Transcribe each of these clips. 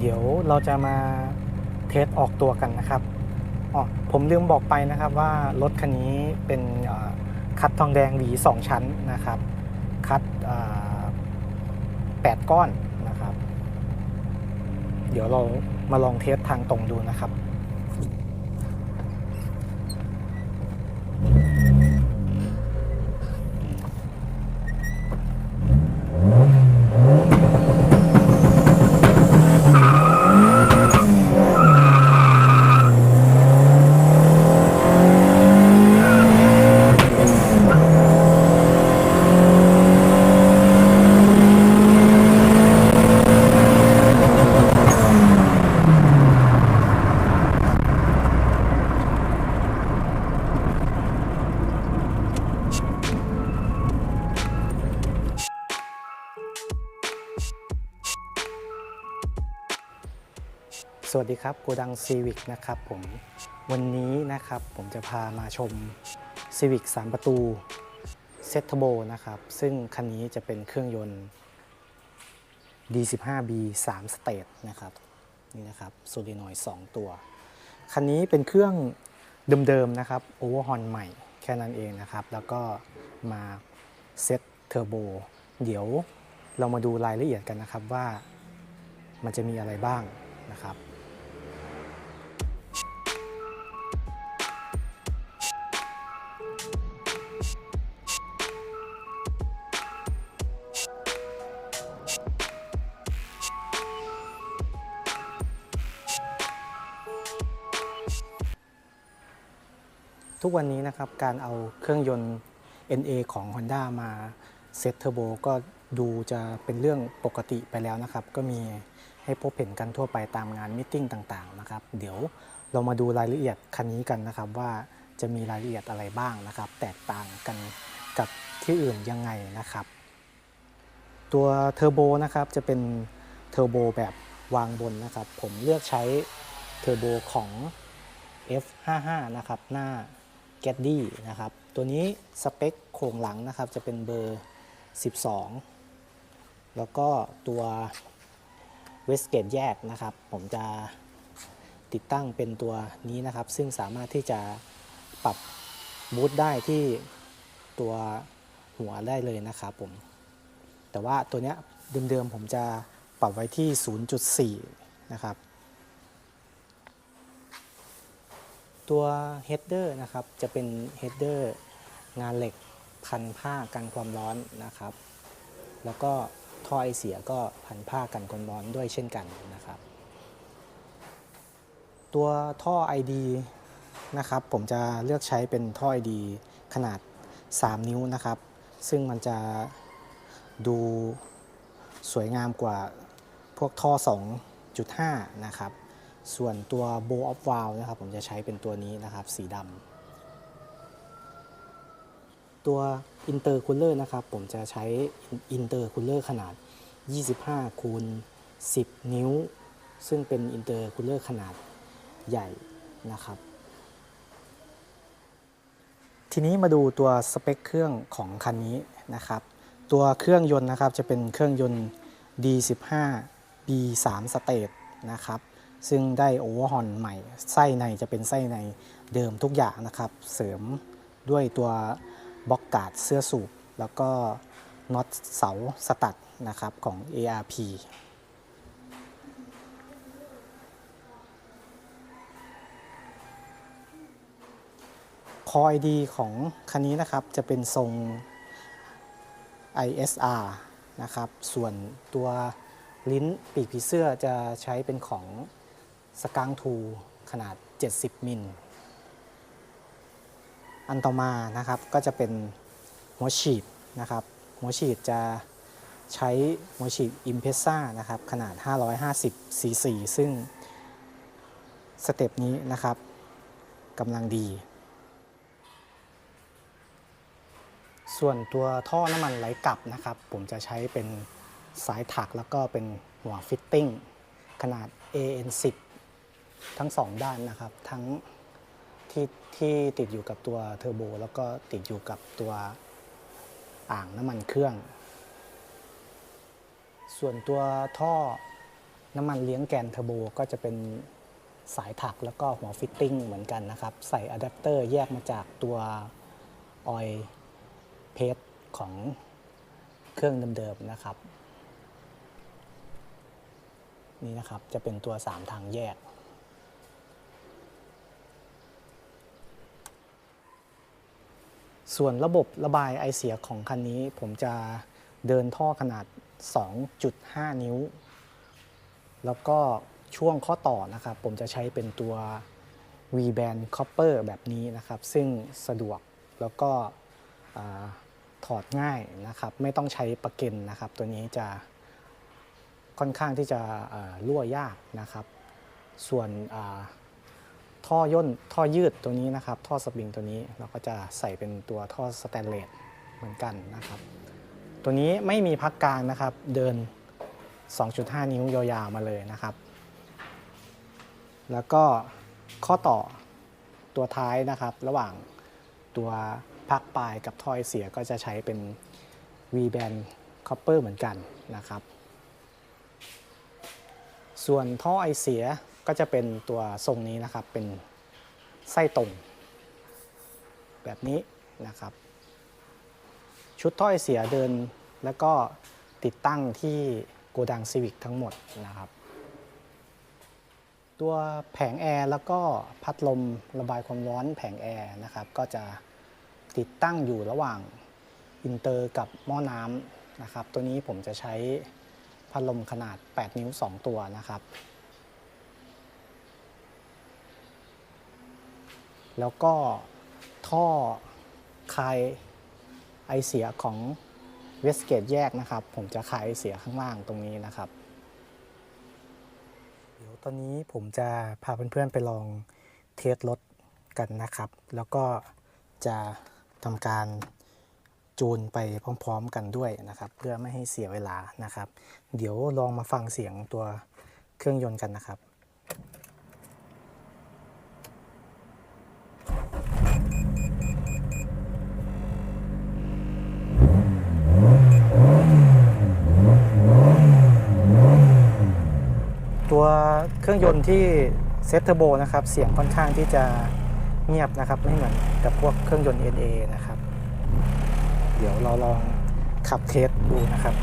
เดี๋ยวเราจะมาเทสออกตัวกันนะครับอ๋อผมลืมบอกไปนะครับว่ารถคันนี้เป็นคัดทองแดงหวี2 ชั้นนะครับ คัดเอ่อ8ก้อนนะครับ เดี๋ยวเรามาลองเทสทางตรงดูนะครับ ดีครับโกดังซีวิกนะครับผมวันนี้นะครับผมจะพามาชม Civic 3ประตูเซต Turbo นะครับ ซึ่งคันนี้จะเป็นเครื่องยนต์ D15B 3 Stage นะครับนี่นะครับโซลินอย2ตัว คันนี้เป็นเครื่องเดิมๆนะครับโอเวอร์ฮอนใหม่แค่นั้นเองนะครับ แล้วก็มาเซตเทอร์โบเดี๋ยวเรามาดูรายละเอียดกันนะครับว่ามันจะมีอะไรบ้างนะครับ ทุกวันนี้นะครับการเอาเครื่องยนต์ NA ของ Honda มาเซตเทอร์โบก็ดูจะเป็นเรื่องปกติไปแล้วนะครับ ก็มีให้พบเห็นกันทั่วไปตามงานมิทติ้งต่างๆนะครับ เดี๋ยวเรามาดูรายละเอียดคันนี้กันนะครับ ว่าจะมีรายละเอียดอะไรบ้างนะครับ แตกต่างกันกับที่อื่นยังไงนะครับ ตัวเทอร์โบนะครับจะเป็นเทอร์โบแบบวางบนนะครับ ผมเลือกใช้เทอร์โบของ F55 นะครับ หน้า g e t d y นะครับ ตัวนี้สเปคโครงหลังนะครับจะเป็นเบอร์ 12 แล้วก็ตัวเวสเกตแยกนะครับ ผมจะติดตั้งเป็นตัวนี้นะครับ ซึ่งสามารถที่จะปรับบูตได้ที่ตัวหัวได้เลยนะครับผม แต่ว่าตัวเนี้ยเดิมๆผมจะปรับไว้ที่ 0.4 นะครับ ตัว header นะครับจะเป็น header งานเหล็กพันผ้ากันความร้อนนะครับ แล้วก็ท่อไอเสียก็พันผ้ากันความร้อนด้วยเช่นกันนะครับ ตัวท่อ ID นะครับผมจะเลือกใช้เป็นท่อ ID ขนาด 3 นิ้วนะครับ ซึ่งมันจะดูสวยงามกว่าพวกท่อ 2.5 นะครับ ส่วนตัว bow of valve นะครับผมจะใช้เป็นตัวนี้นะครับ สีดำตัว intercooler นะครับ ผมจะใช้ intercooler ขนาด 25คูณ10 นิ้ว ซึ่งเป็น intercooler ขนาดใหญ่นะครับ ทีนี้มาดูตัวสเปคเครื่องของคันนี้นะครับ ตัวเครื่องยนต์นะครับจะเป็นเครื่องยนต์ D15 B3 Stage นะครับ ซึ่งได้โอเวอร์ฮอนใหม่ไส้ในจะเป็นไส้ในเดิมทุกอย่างนะครับ เสริมด้วยตัวบล็อกกาดเสื้อสูบ แล้วก็น็อตเสาสตัดนะครับของ ARP คอยดีของคันนี้นะครับจะเป็นทรง ISR นะครับ ส่วนตัวลิ้นปีกผีเสื้อจะใช้เป็นของ สกังทูขนาด 70 มิล อันต่อมานะครับก็จะเป็นหัวฉีดนะครับ หัวฉีดจะใช้หัวฉีด i m p e s a นะครับขนาด 550 cc ซึ่งสเต็ปนี้นะครับกำลังดี ส่วนตัวท่อน้ำมันไหลกลับนะครับ ผมจะใช้เป็นสายถักแล้วก็เป็นหัวฟิตติ้งขนาด AN10 ทั้งสองด้านนะครับ ทั้งที่ที่ติดอยู่กับตัวเทอร์โบ แล้วก็ติดอยู่กับตัวอ่างน้ำมันเครื่อง ส่วนตัวท่อน้ำมันเลี้ยงแกนเทอร์โบก็จะเป็นสายถักแล้วก็หัวฟิตติ้งเหมือนกันนะครับ ใส่อะแดปเตอร์แยกมาจากตัวออยเพสของเครื่องเดิมๆนะครับ นี่นะครับจะเป็นตัว 3 ทางแยก ส่วนระบบระบายไอเสียของคันนี้ ผมจะเดินท่อขนาด 2.5 นิ้ว แล้วก็ช่วงข้อต่อนะครับ ผมจะใช้เป็นตัว V-band copper แบบนี้นะครับ ซึ่งสะดวกแล้วก็ถอดง่ายนะครับ ไม่ต้องใช้ประเก็นนะครับ ตัวนี้จะค่อนข้างที่จะรั่วยากนะครับ ส่วน ท่อย่นท่อยืดตัวนี้นะครับ ท่อสปริงตัวนี้เราก็จะใส่เป็นตัวท่อสแตนเลสเหมือนกันนะครับ ตัวนี้ไม่มีพักกลางนะครับ เดิน 2.5 นิ้วยาวๆมาเลยนะครับ แล้วก็ข้อต่อตัวท้ายนะครับ ระหว่างตัวพักปลายกับถ้อยเสียก็จะใช้เป็น V-band copper เหมือนกันนะครับ ส่วนท่อไอเสีย ก็จะเป็นตัวทรงนี้นะครับ เป็นไส้ตรง แบบนี้นะครับ ชุดท่อไอเสียเดินแล้วก็ติดตั้งที่โกดังซีวิกทั้งหมดนะครับ ตัวแผงแอร์แล้วก็พัดลมระบายความร้อนแผงแอร์นะครับ ก็จะติดตั้งอยู่ระหว่างอินเตอร์กับหม้อน้ำนะครับ ตัวนี้ผมจะใช้พัดลมขนาด 8 นิ้ว 2 ตัวนะครับ แล้วก็ท่อคายไอเสียของเวสเกตแยกนะครับ ผมจะคายไอเสียข้างล่างตรงนี้นะครับ เดี๋ยวตอนนี้ผมจะพาเพื่อนๆไปลองเทสรถกันนะครับ แล้วก็จะทำการจูนไปพร้อมๆกันด้วยนะครับ เพื่อไม่ให้เสียเวลานะครับ เดี๋ยวลองมาฟังเสียงตัวเครื่องยนต์กันนะครับ ตัวเค รื่องยนต์ที่เซตเทอร์โบนะครับ เสียงค่อนข้างที่จะเงียบนะครับ ไม่เหมือนกับพวกเครื่องยนต์ NA นะครับ เดี๋ยวเราลองขับเทสดูนะครับ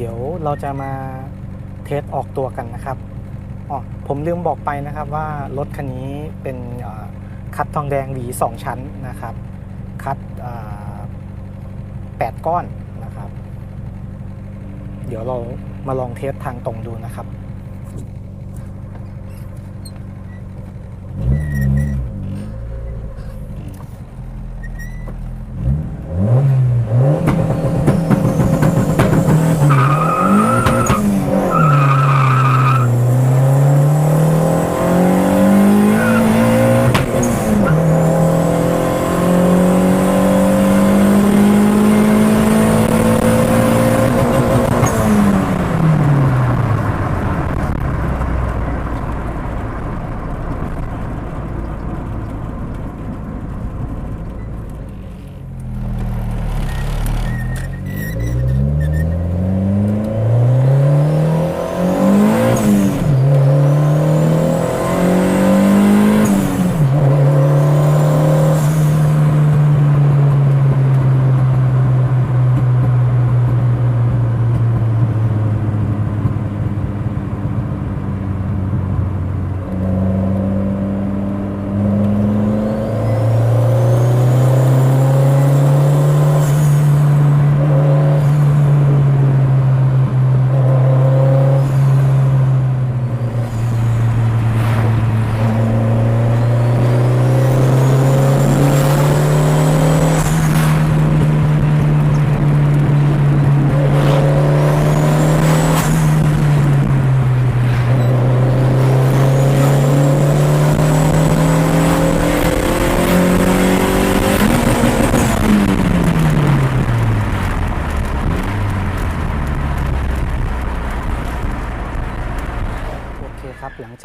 เดี๋ยวเราจะมาเทสออกตัวกันนะครับอ๋อผมลืมบอกไปนะครับว่ารถคันนี้เป็นคัดทองแดงหวีสองชั้นนะครับ คัดแปดก้อนนะครับ เดี๋ยวเรามาลองเทสทางตรงดูนะครับ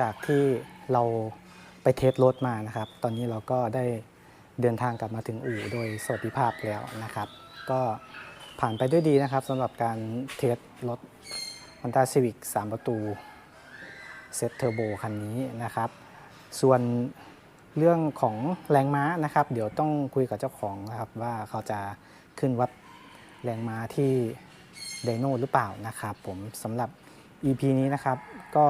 จากที่เราไปเทสรถมานะครับ ตอนนี้เราก็ได้เดินทางกลับมาถึงอู่โดยสวัสดิภาพแล้วนะครับ ก็ผ่านไปด้วยดีนะครับสำหรับการเทสรถ Honda Civic 3 ประตูเซตเทอร์โบคันนี้นะครับ ส่วนเรื่องของแรงม้านะครับ เดี๋ยวต้องคุยกับเจ้าของนะครับว่าเขาจะขึ้นวัดแรงม้าที่ไดโน่หรือเปล่านะครับ ผมสำหรับ EP นี้นะครับก็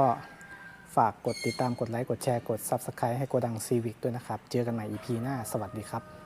ฝากกดติดตามกดไลค์ กดแชร์ กด Subscribe ให้โกดัง c ีวิกด้วยนะครับ เจอกันใหม่ EP หน้า สวัสดีครับ